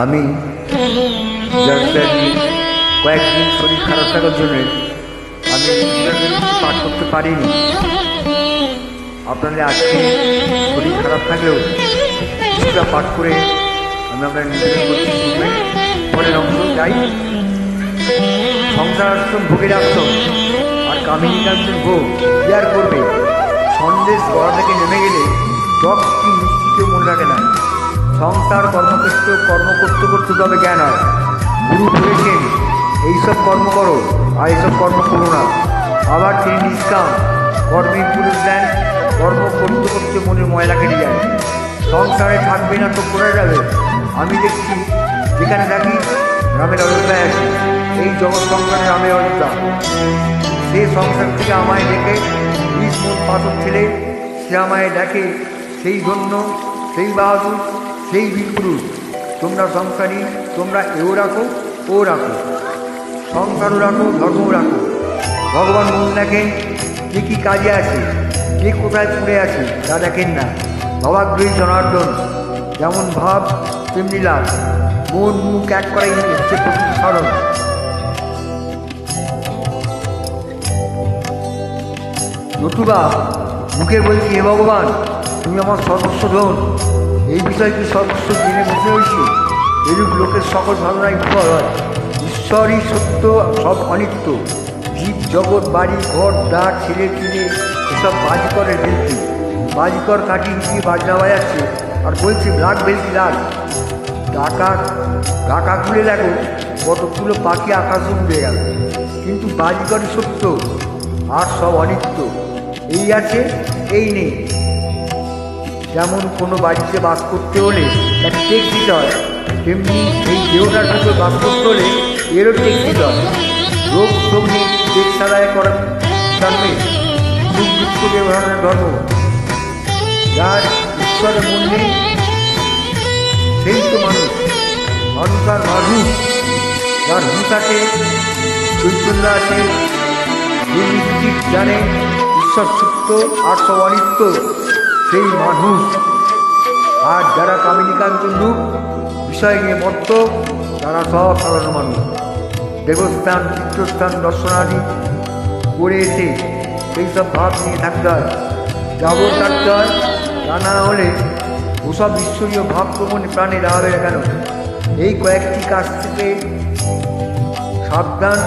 আমি কয়েকদিন শরীর খারাপ থাকার জন্য আমি পাঠ করতে পারিনি। আপনাদের আজকে শরীর খারাপ থাকলেও কিছুটা পাঠ করে আমি আপনার নিজেদের শুনবে পরের অংশ যাই। সংসার আশ্রম ভোগের আশ্রম, আর কামিনী কাঞ্চন ভোগ আর করবে সন্দেশ গড়া থেকে নেমে গেলে টক কি মিষ্টি কেউ মনে রাখে না। সংসার কর্মক্ষেত্র কর্ম করতে করতে তবে জ্ঞান হয়। গুরু বলেছেন, এইসব কর্ম করো, আর এইসব কর্ম করো না। আবার তিনি নিষ্কাম কর্মের পুরুষ দেন, কর্ম করতে করতে মনে ময়লা কেটে যায়। সংসারে থাকবে না তো করে যাবে। আমি দেখছি, যেখানে থাকি, গ্রামের অযোধ্যায় আছি। এই জগৎ সংসারে রামের অযোধ্যা। সে সংসার থেকে আমায় দেখে বিষ পাথর ছেলে সে আমায় দেখে, সেই ধন্য, সেই বাহাদুর সেই বীরপুরুষ তোমরা সংসারী, তোমরা এও রাখো, ও রাখো। সংসারও রাখো, ধর্মও রাখো। ভগবান মন দেখেন কে কী কাজে আছে কে কোথায় পড়ে আছে, তা দেখেন না। ভবাগ্রহী জনার্দন, যেমন ভাব, তেমনি লাভ। মন, মুখ এক করাই হচ্ছে প্রকৃত স্মরণ। নতুবা মুখে বলছি, হে ভগবান, তুমি আমার সর্বস্ব ধন। এই বিষয় কি সর্বস্ব জেনে বসে হয়েছে? এরূপ লোকের সকল ধারণাই বিফল হয়। ঈশ্বরই সত্য, সব অনিত্য। জীব, জগৎ, বাড়ি, ঘর, দ্বার, ছেলে ছেলে এসব বাজিকরের ভেলকি বাজিকর কাটিয়ে দিয়ে বাজনা বাজাচ্ছে আর বলছি লাগ ভেলকি লাগ ঢাকা ঢাকা খুলে দেখো, কতগুলো পাখি আকাশ উড়ে গেল। কিন্তু বাজি বাজিকরই সত্য, আর সব অনিত্য। এই আছে, এই নেই। যেমন কোনো বাড়িতে বাস করতে হলে এক টেক হয় তেমনি এই দেহটার ভিতরে বাস করতে হলে এরও টেক দিতে হয় রোগ শোক নেই টেক সাদায় করার জন্মে সুখ ব্যবহারের ধর্ম। যার ঈশ্বরের মন নেই সেই তো মানুষ মানুষ আর মানুষ, যার আছে চৈতন্য আছে জানে, ঈশ্বর সত্য আর সব অনিত্য সেই মানুষ আর যারা কামিনী কাঞ্চন রূপ বিষয় নিয়ে মত্ত, তারা সব সাধারণ মানুষ। দেবস্থান তীর্থস্থান দর্শনাদি করে এসে সেই সব ভাব নিয়ে থাকতে হয়। যাবর থাকতে হয়, তা না হলে ওসব ঈশ্বরীয় ভাব প্রবণ প্রাণে দাঁড়াবে কেন? এই কয়েকটি কাজ থেকে সাবধান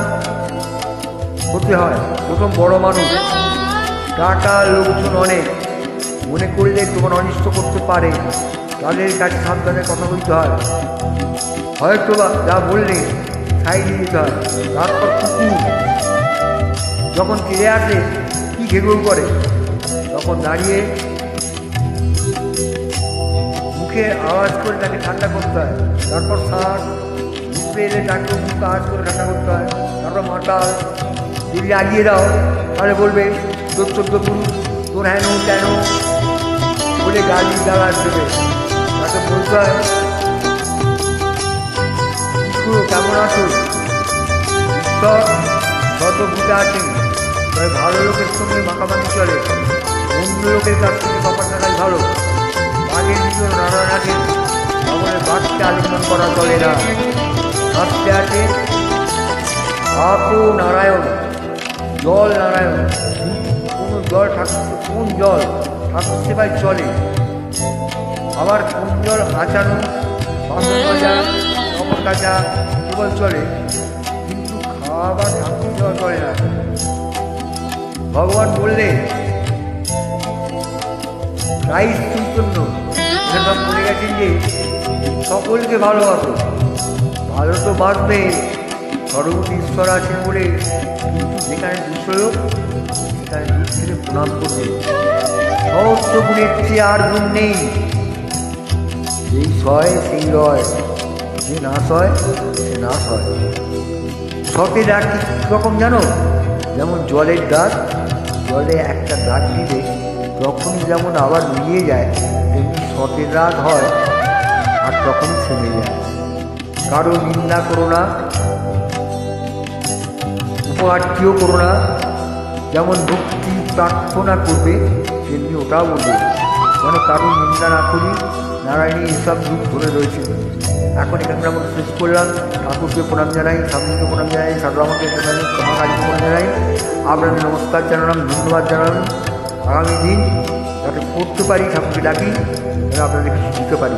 হতে হয়। প্রথম বড় মানুষ টাকা লোকজন অনেক। মনে করলে তোমার অনিষ্ট করতে পারে। তাদের কাছে সাবধানে কথা বলতে হয়। হয়তো বা যা বললে সাইড দিতে হয়। তারপর কুকুর যখন ফিরে আসে, কি ঘেগুর করে? তখন দাঁড়িয়ে মুখে আওয়াজ করে তাকে ঠান্ডা করতে হয়। তারপর শাক উপরে এলে তাকে মুখ আওয়াজ করে ঠান্ডা করতে হয়। তারপর মাতাল যদি আগিয়ে দাও তাহলে বলবে, তোর চোদ্দ পুরুষ তোর হেন কেন বলে গালি গালাজ দেবে। তাকে বলতে হয় কেমন আছো? ঈশ্বর সর্বভূতে আছেন তবে ভালো লোকের সঙ্গে মাখামাখি চলে। অন্য লোকের কাছ থেকে ব্যাপার থাকাই ভালো। বাঘের ভিতর নারায়ণ আছেন তাহলে বাঘকে আলিঙ্গন করা চলে না। শাস্তে আছে? আপু নারায়ণ, জল নারায়ণ। কোন জল ঠাকুর কোন জল? ঠাকুর সেবায় চলে। আবার কোন জল আচানো বাসন মাজা কাপড় কাচা কেবল চলে। কিন্তু খাওয়া ঠাকুর দেওয়া চলে না। ভগবান বললেন রাইস চৈতন্য। বলে গেছেন যে, সকলকে ভালোবাসো। ভালো তো বাঁচবে সর্বতী ঈশ্বর আছেন বলে যেখানে দুঃসয়োগ সেখানে দুঃখ ছেড়ে প্রণাম করবে। সমস্ত গুণের চেয়ে আর গুণ নেই। যেই সয়, সেই রয়। যে না সয়, সে না সয়। সতের দাগ কি রকম জানো? যেমন জলের দাগ, জলে একটা দাগ দিলে তখনই যেমন আবার মিলিয়ে যায়, তেমনি সতের রাগ হয়, আর তখনই থেমে যায়। কারও নিন্দা করো না উপহারটিও করো না যেমন ভক্তি প্রার্থনা করবে, তেমনি ওটাও বলবে। যেন কারও নিন্দা না করি, নারায়ণী এসব রূপ ধরে রয়েছে। এখন এখানকার মতো শেষ করলাম। ঠাকুরকে প্রণাম জানাই, স্বামীকে প্রণাম জানাই সাধু আমাকে জানাই ক্ষমা প্রণাম জানাই। আপনাদের নমস্কার জানালাম, ধন্যবাদ জানালাম। আগামী দিন যাতে পড়তে পারি, ঠাকুরকে ডাকি, যেন আপনাদের কিছু দিতে পারি।